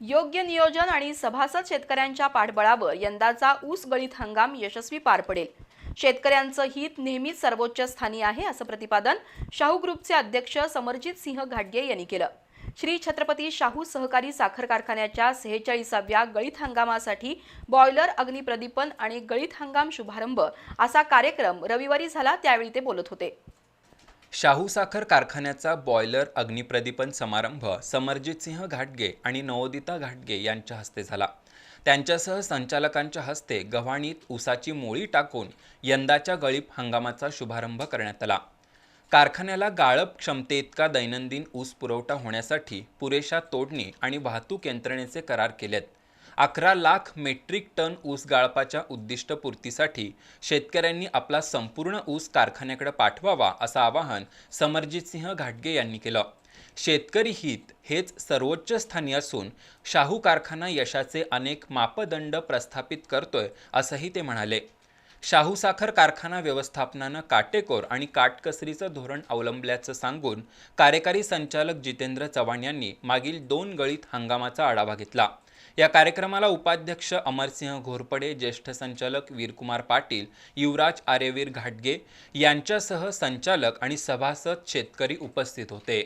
योग्य नियोजन आणि सभासद शेतकऱ्यांच्या पाठबळावर यंदाचा ऊस गळीत हंगाम यशस्वी पार पडेल. शेतकऱ्यांचं हित नेहमीच सर्वोच्च स्थानी आहे असं प्रतिपादन शाहू ग्रुपचे अध्यक्ष समरजित सिंह घाटगे यांनी केलं. श्री छत्रपती शाहू सहकारी साखर कारखान्याच्या सेहेचाळीसाव्या गळीत हंगामासाठी बॉयलर अग्निप्रदीपन आणि गळीत हंगाम शुभारंभ असा कार्यक्रम रविवारी झाला त्यावेळी ते बोलत होते. शाहू साखर कारखान्याचा बॉयलर अग्निप्रदीपन समारंभ समरजितसिंह घाटगे आणि नवोदिता घाटगे यांच्या हस्ते झाला. त्यांच्यासह संचालकांच्या हस्ते गव्हाणीत ऊसाची मोळी टाकून यंदाच्या गळीप हंगामाचा शुभारंभ करण्यात आला. कारखान्याला गाळप क्षमतेइतका दैनंदिन ऊस पुरवठा होण्यासाठी पुरेशा तोडणी आणि वाहतूक यंत्रणेचे करार केलेत. अकरा लाख मेट्रिक टन ऊस गाळपाच्या उद्दिष्टपूर्तीसाठी शेतकऱ्यांनी आपला संपूर्ण ऊस कारखान्याकडे पाठवावा असं आवाहन समरजितसिंह घाटगे यांनी केलं. शेतकरी हित हेच सर्वोच्च स्थानी असून शाहू कारखाना यशाचे अनेक मापदंड प्रस्थापित करतोय असंही ते म्हणाले. शाहू साखर कारखाना व्यवस्थापनानं काटेकोर आणि काटकसरीचं धोरण अवलंबल्याचं सांगून कार्यकारी संचालक जितेंद्र चव्हाण यांनी मागील दोन गळीत हंगामाचा आढावा घेतला. या कार्यक्रमाला उपाध्यक्ष अमरसिंह घोरपडे ज्येष्ठ संचालक वीरकुमार पाटील युवराज आर्यवीर घाटगे यांच्यासह संचालक आणि सभासद शेतकरी उपस्थित होते.